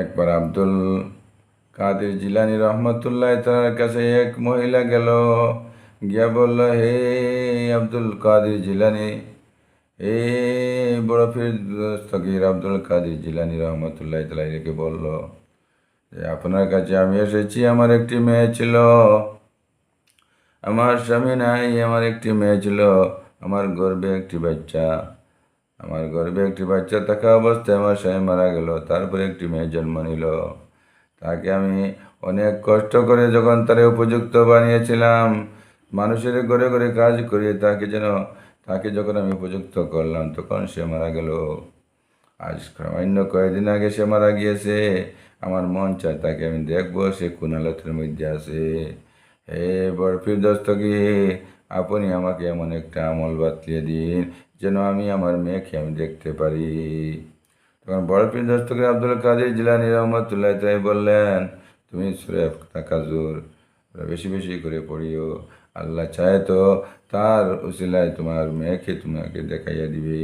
একবার আব্দুল কাদের জিলানি রহমতুল্লাহ তার কাছে এক মহিলা গেল। গিয়া বলল, হে আব্দুল কাদের জিলানি হে বড় দস্তগীর আব্দুল কাদের জিলানি রহমতুল্লাহ তালাইকে বলল যে আপনার কাছে আমি এসেছি, আমার একটি মেয়ে ছিল। আমার স্বামী নাই, আমার একটি মেয়ে ছিল। আমার গর্বে একটি বাচ্চা। আমার গর্বে একটি বাচ্চা থাকা অবস্থায় আমার স্বামী মারা গেল, তারপরে একটি মেয়ে জন্ম নিল। তাকে আমি অনেক কষ্ট করে যখন তারে উপযুক্ত বানিয়েছিলাম, মানুষের ঘরে ঘরে কাজ করিয়ে তাকে যেন, তাকে যখন আমি উপযুক্ত করলাম, তখন সে মারা গেল। আজ সামান্য কয়েকদিন আগে সে মারা গিয়েছে। আমার মন চায় তাকে আমি দেখব, সে কোন হালতের মধ্যে আছে। হে বরফির দস্তকি আপনি আমাকে এমন একটা আমল বাতলিয়ে দিন। যেন আমি আমার মেয়েকে আমি দেখতে পারি। তখন বরফির দস্তকি আব্দুল কাদের জিলানি রহমতুল্লাহ তাই বললেন, তুমি সুরে তাকাজুর বেশি বেশি করে পড়িও। আল্লাহ চায় তো তার উসিলায় তোমার মেয়েকে তোমাকে দেখাইয়া দিবে।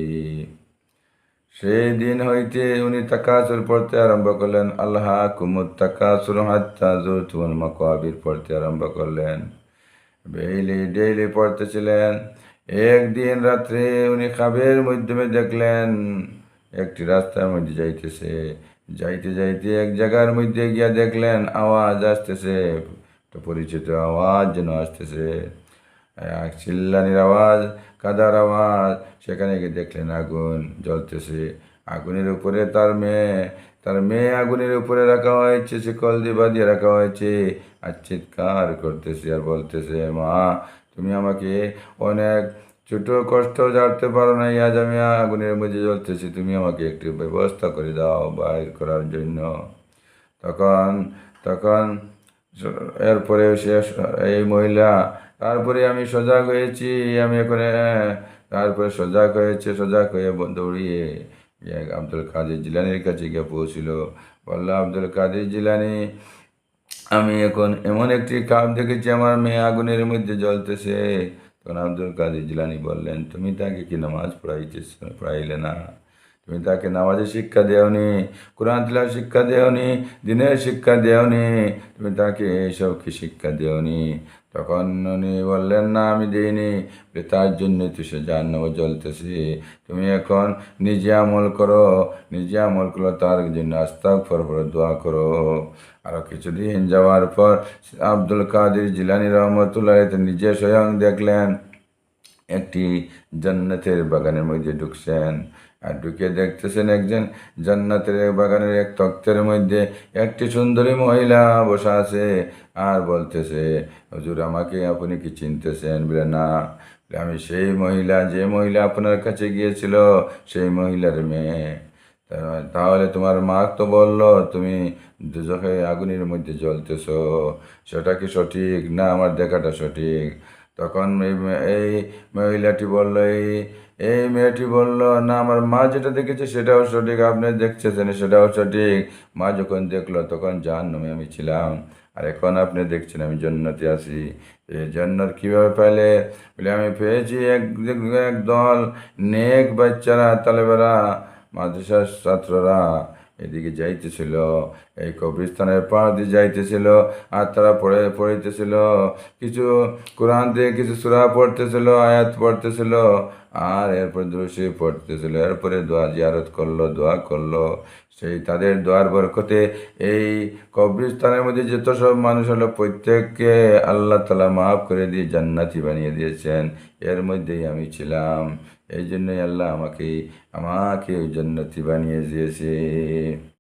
সেই দিন হইতে উনি তাকাসুর পড়তে আরম্ভ করলেন। আল্লাহ কুমুদ তাকাসুর হাত্তা জোর তুমন মাকাবির পড়তে আরম্ভ করলেন। ডেইলি ডেইলি পড়তেছিলেন। একদিন রাত্রে উনি খাবের মাধ্যমে দেখলেন, একটি রাস্তার মধ্যে যাইতেছে। যাইতে যাইতে এক জায়গার মধ্যে গিয়া দেখলেন, আওয়াজ আসতেছে। পরিচিত আওয়াজ যেন আসতেছে। এক চিল্লানির আওয়াজ, কাদার আওয়াজ। সেখানে গিয়ে দেখলেন আগুন জ্বলতেছে। আগুনের উপরে তার মেয়ে তার মেয়ে আগুনের উপরে রাখা হয়েছে, সে কল দিয়ে রাখা হয়েছে। আর চিৎকার করতেছে আর বলতেছে, মা তুমি আমাকে অনেক ছোট কষ্ট জানতে পারো না আজ আমি আগুনের মধ্যে জ্বলতেছি। তুমি আমাকে একটু ব্যবস্থা করে দাও বাইর করার জন্য। তখন তখন এরপরে সে, এই মহিলা, তারপরে আমি সজাগ হয়েছি, আমি এখন, তারপরে সজাগ হয়েছে, সজাগ হয়ে দৌড়িয়ে আব্দুল কাদের জিলানির কাছে গিয়ে পৌঁছিল। বলল, আব্দুল কাদের জিলানি আমি এখন এমন একটি কাপ দেখেছি, আমার মেয়ে আগুনের মধ্যে জ্বলতেছে। তখন আব্দুল কাদের জিলানি বললেন, তুমি তাকে কি নামাজ পড়াইতে পড়াইলে না? তুমি তাকে নামাজের শিক্ষা দেওনি, কোরআন তিলার শিক্ষা দেওনি, দিনের শিক্ষা দেওনি, তুমি তাকে এইসব কি শিক্ষা দেওনি? তখন উনি বললেন, না, আমি দিইনি। তার জন্য সে জাহান্নামে জ্বলতেছি। তুমি এখন নিজে আমল করো। নিজে আমল করো তার জন্য আস্তাক ফর ফর দোয়া করো। আরও কিছুদিন যাওয়ার পর আব্দুল কাদির জিলানি রহমতুল্লাহ নিজে স্বয়ং দেখলেন। একটি জান্নাতের বাগানের মধ্যে ঢুকছেন। আর ঢুকে দেখতেছেন একজন জান্নাতের বাগানের এক তক্তের মধ্যে একটি সুন্দরী মহিলা বসা আছে আর বলতেছে, হুজুর, আমাকে আপনি কি চিনতেছেন? বলে, না। আমি সেই মহিলা, যে মহিলা আপনার কাছে গিয়েছিল সেই মহিলার মেয়ে। তাহলে তোমার মা তো বলল, তুমি দুজকে আগুনের মধ্যে জ্বলতেছ। সেটা কি সঠিক? না, আমার দেখাটা সঠিক। তখন এই মহিলাটি বলল, এই এই মেয়েটি বলল, না, আমার মা যেটা দেখেছে সেটাও সঠিক, আপনি দেখছেন সেটাও সঠিক। মা যখন দেখল, তখন জান নামে আমি ছিলাম। আর এখন আপনি দেখছেন, আমি জন্নতে আছি। এই জন্নত কীভাবে পেলে বলে, আমি পেয়েছি এক এক দল নেক বাচ্চারা, তালেবেরা, মাদ্রাসার ছাত্ররা। এদিকে যাইতেছিল, এই কবরস্থানের পাড় দিয়ে যাইতেছিল, আর তারা পড়ে, পড়িতেছিল। কিছু কোরআন দিয়ে কিছু সুরা পড়তেছিল, আয়াত পড়তেছিল। আর এরপর দুরুশি পড়তেছিল। এরপরে দোয়া জিয়ারত করল, দোয়া করল। সেই তাদের দোয়ার বরকতে এই কবরস্থানের মধ্যে যত সব মানুষ হলো, প্রত্যেককে আল্লাহ তালা মাফ করে দিয়ে জান্নাতি বানিয়ে দিয়েছেন। এর মধ্যেই আমি ছিলাম। এই জন্যই আল্লাহ আমাকে আমাকে ওই জান্নাতি বানিয়ে দিয়েছে।